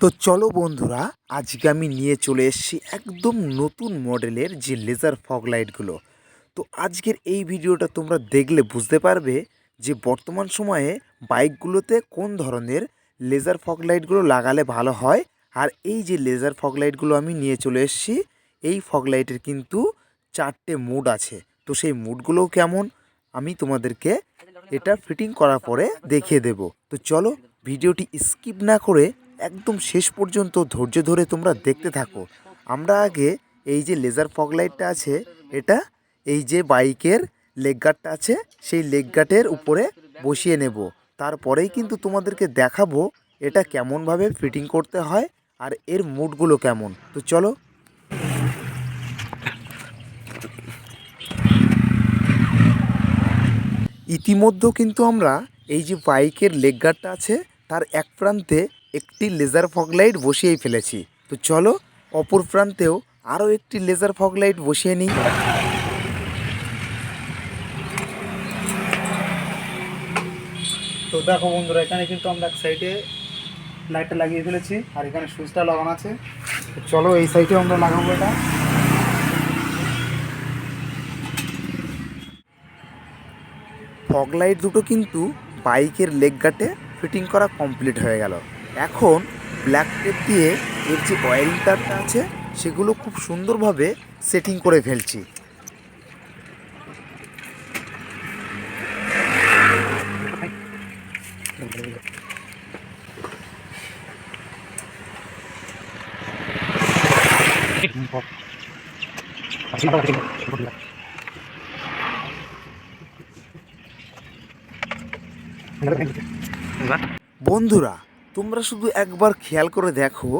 তো চলো বন্ধুরা, আজকে আমি নিয়ে চলে এসেছি একদম নতুন মডেলের যে লেজার ফগ লাইটগুলো তো আজকের এই ভিডিওটা তোমরা দেখলে বুঝতে পারবে যে বর্তমান সময়ে বাইকগুলোতে কোন ধরনের লেজার ফগ লাইটগুলো লাগালে ভালো হয়। আর এই যে লেজার ফগ লাইটগুলো আমি নিয়ে চলে এসেছি, এই ফগ লাইটের কিন্তু চারটে মুড আছে। তো সেই মুডগুলোও কেমন? আমি তোমাদেরকে এটা ফিটিং করার পরে দেখিয়ে দেব। তো চলো ভিডিওটি স্কিপ না করে একদম শেষ পর্যন্ত ধৈর্য ধরে তোমরা দেখতে থাকো। আমরা আগে এই যে লেজার ফগ লাইটটা আছে, এটা এই যে বাইকের লেগ গার্ডটা আছে, সেই লেগ গার্ডের উপরে বসিয়ে নেব। তারপরেই কিন্তু তোমাদেরকে দেখাবো এটা কেমনভাবে ফিটিং করতে হয় আর এর মুডগুলো কেমন। তো চলো। ইতিমধ্যে কিন্তু আমরা এই যে বাইকের লেগ গার্ডটা আছে তার এক প্রান্তে একটি লেজার ফগ লাইট বসিয়েই ফেলেছি। তো চলো অপর প্রান্তেও আরও একটি লেজার ফগ লাইট বসিয়ে নিই। তো দেখো বন্ধুরা এখানে কিন্তু আমরা এক সাইডে লাইটটা লাগিয়ে ফেলেছি আর এখানে সুইচটা লাগানো আছে। তো চলো এই সাইডে আমরা লাগাবো এটা। ফগ লাইট দুটো কিন্তু বাইকের লেগ গার্ডে ফিটিং করা কমপ্লিট হয়ে গেল। এখন ব্ল্যাক টেপ দিয়ে এর যে অয়েল তারটা আছে, সেগুলো খুব সুন্দরভাবে সেটিং করে ফেলছি। বন্ধুরা, তোমরা শুধু একবার খেয়াল করে দেখো,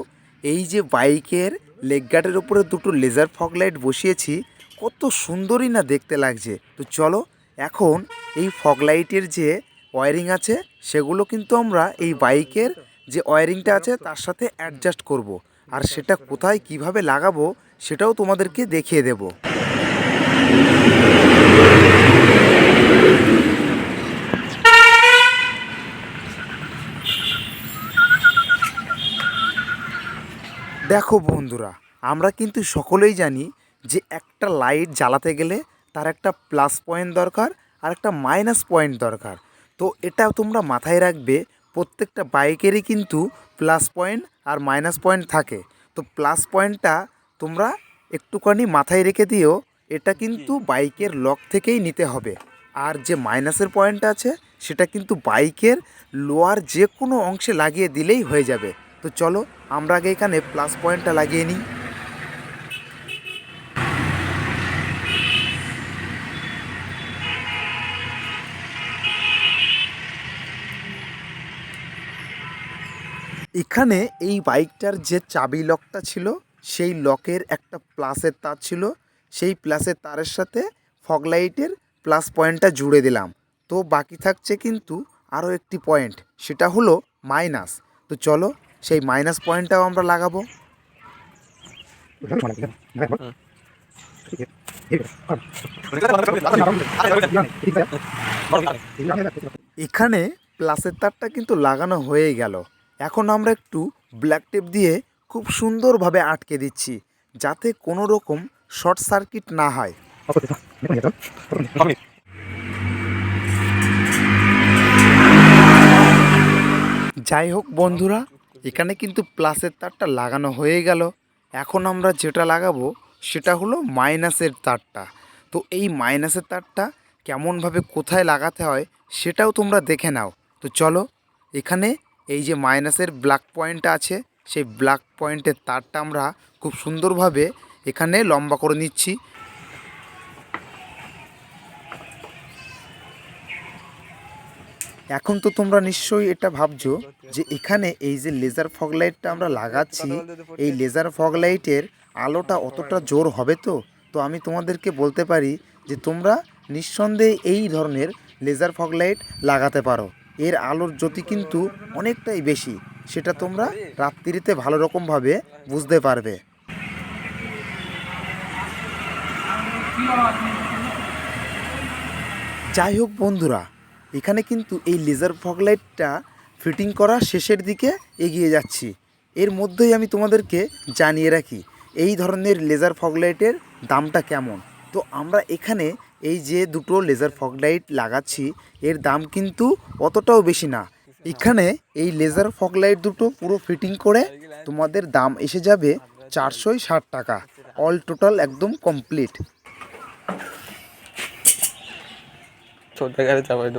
এই যে বাইকের লেগ গার্ডের উপরে দুটো লেজার ফগ লাইট বসিয়েছি, কত সুন্দরই না দেখতে লাগছে তো চলো, এখন এই ফগ লাইটের যে ওয়ারিং আছে, সেগুলো কিন্তু আমরা এই বাইকের যে ওয়ারিংটা আছে, তার সাথে অ্যাডজাস্ট করব। আর সেটা কোথায়, কীভাবে লাগাবো, সেটাও তোমাদেরকে দেখিয়ে দেবো দেখো বন্ধুরা আমরা কিন্তু সকলেই জানি যে একটা লাইট জ্বালাতে গেলে তার একটা প্লাস পয়েন্ট দরকার আর একটা মাইনাস পয়েন্ট দরকার। তো এটা তোমরা মাথায় রাখবে প্রত্যেকটা বাইকেরই কিন্তু প্লাস পয়েন্ট আর মাইনাস পয়েন্ট থাকে। তো প্লাস পয়েন্টটা তোমরা একটুখানি মাথায় রেখে দিও এটা কিন্তু বাইকের লক থেকেই নিতে হবে। আর যে মাইনাসের পয়েন্ট আছে সেটা কিন্তু বাইকের লোয়ার যে কোনো অংশে লাগিয়ে দিলেই হয়ে যাবে। তো চলো, আমরা আগে এখানে প্লাস পয়েন্টটা লাগিয়ে নিই। এখানে এই বাইকটার যে চাবি লকটা ছিল, সেই লকের একটা প্লাসের তার ছিল। সেই প্লাসের তারের সাথে ফগলাইটের প্লাস পয়েন্টটা জুড়ে দিলাম। তো বাকি থাকছে কিন্তু আরও একটি পয়েন্ট সেটা হলো মাইনাস তো চলো সেই মাইনাস পয়েন্টটাও আমরা লাগাবো। এখানে প্লাসের তারটা কিন্তু লাগানো হয়ে গেল। এখন আমরা একটু ব্ল্যাক টেপ দিয়ে খুব সুন্দরভাবে আটকে দিচ্ছি, যাতে কোনো রকম শর্ট সার্কিট না হয়। যাই হোক বন্ধুরা এখানে কিন্তু প্লাসের তারটা লাগানো হয়ে গেল। এখন আমরা যেটা লাগাবো সেটা হলো মাইনাসের তারটা। তো এই মাইনাসের তারটা কেমনভাবে কোথায় লাগাতে হয় সেটাও তোমরা দেখে নাও। তো চলো, এখানে এই যে মাইনাসের ব্ল্যাক পয়েন্টটা আছে, সেই ব্ল্যাক পয়েন্টের তারটা আমরা খুব সুন্দরভাবে এখানে লম্বা করে নিচ্ছি। এখন তো তোমরা নিশ্চয়ই এটা ভাবছ যে এখানে এই যে লেজার ফগ লাইটটা আমরা লাগাচ্ছি, এই লেজার ফগ লাইটের আলোটা অতটা জোর হবে তো? তো আমি তোমাদেরকে বলতে পারি যে তোমরা নিঃসন্দেহে এই ধরনের লেজার ফগ লাইট লাগাতে পারো। এর আলোর জ্যোতি কিন্তু অনেকটাই বেশি, সেটা তোমরা রাত্রিতে ভালো রকমভাবে বুঝতে পারবে। যাই হোক বন্ধুরা এখানে কিন্তু এই লেজার ফগ লাইটটা ফিটিং করা শেষের দিকে এগিয়ে যাচ্ছি। এর মধ্যেই আমি তোমাদেরকে জানিয়ে রাখি, এই ধরনের লেজার ফগলাইটের দামটা কেমন? তো আমরা এখানে এই যে দুটো লেজার ফগলাইট লাগাচ্ছি, এর দাম কিন্তু অতটাও বেশি না। এখানে এই লেজার ফগলাইট দুটো পুরো ফিটিং করে তোমাদের দাম এসে যাবে চারশোই ষাট টাকা। অল টোটাল একদম কমপ্লিট চোদ্দা গাড়ি চাপাই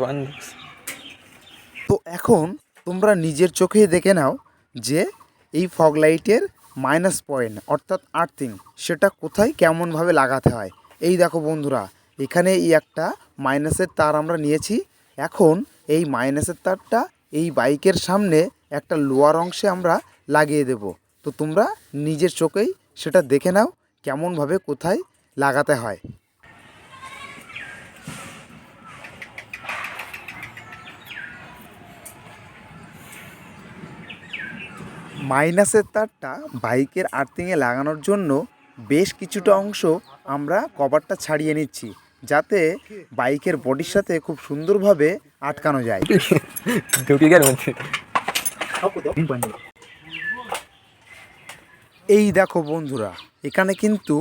তো এখন তোমরা নিজের চোখেই দেখে নাও যে এই ফগ লাইটের মাইনাস পয়েন্ট অর্থাৎ আর্থিং সেটা কোথায় কেমনভাবে লাগাতে হয়। এই দেখো বন্ধুরা, এখানে এই একটা মাইনাসের তার আমরা নিয়েছি। এখন এই মাইনাসের তারটা এই বাইকের সামনে একটা লোয়ার অংশে আমরা লাগিয়ে দেব। তো তোমরা নিজের চোখেই সেটা দেখে নাও কেমনভাবে কোথায় লাগাতে হয়। মাইনাসের তারটা বাইকের আর্থিংয়ে লাগানোর জন্য বেশ কিছুটা অংশ আমরা কভারটা ছাড়িয়ে নিচ্ছি যাতে বাইকের বডির সাথে খুব সুন্দরভাবে আটকানো যায়। এই দেখো বন্ধুরা এখানে কিন্তু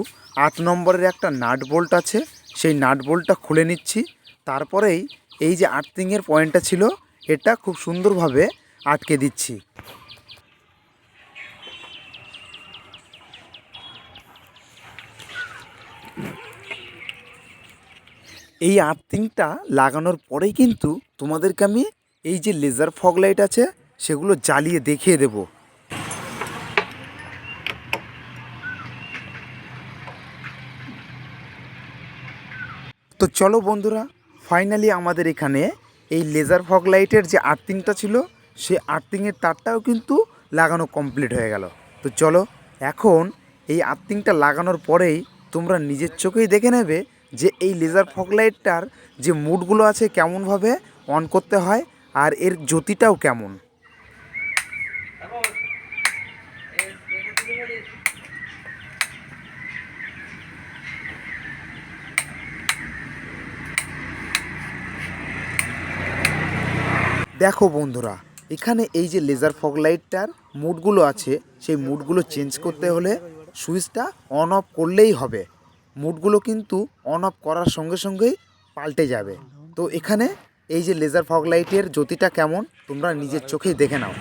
আট নম্বরের একটা নাট বোল্ট আছে সেই নাট বোল্টটা খুলে নিচ্ছি। তারপরেই এই যে আর্থিংয়ের পয়েন্টটা ছিল এটা খুব সুন্দরভাবে আটকে দিচ্ছি। এই আর্থিংটা লাগানোর পরেই কিন্তু তোমাদেরকে আমি এই যে লেজার ফগ লাইট আছে, সেগুলো জ্বালিয়ে দেখিয়ে দেবো। তো চলো বন্ধুরা ফাইনালি আমাদের এখানে এই লেজার ফগ লাইটের যে আর্থিংটা ছিল সে আর্থিংয়ের তারটাও কিন্তু লাগানো কমপ্লিট হয়ে গেল। তো চলো, এখন এই আর্থিংটা লাগানোর পরেই তোমরা নিজের চোখেই দেখে নেবে যে এই লেজার ফকলাইটটার যে মুডগুলো আছে কেমনভাবে অন করতে হয় আর এর জ্যোতিটাও কেমন। দেখো বন্ধুরা, এখানে এই যে লেজার ফগ লাইটটার মুডগুলো আছে, সেই মুডগুলো চেঞ্জ করতে হলে সুইচটা অন অফ করলেই হবে। মুডগুলো কিন্তু অন অফ করার সঙ্গে সঙ্গেই পাল্টে যাবে। তো এখানে এই যে লেজার ফগ লাইটের জ্যোতিটা কেমন তোমরা নিজের চোখেই দেখে নাও।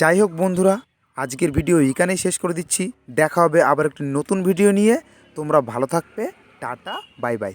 যাই হোক বন্ধুরা আজকের ভিডিও এখানেই শেষ করে দিচ্ছি। দেখা হবে আবার একটি নতুন ভিডিও নিয়ে। তোমরা ভালো থাকবে টাটা বাই বাই।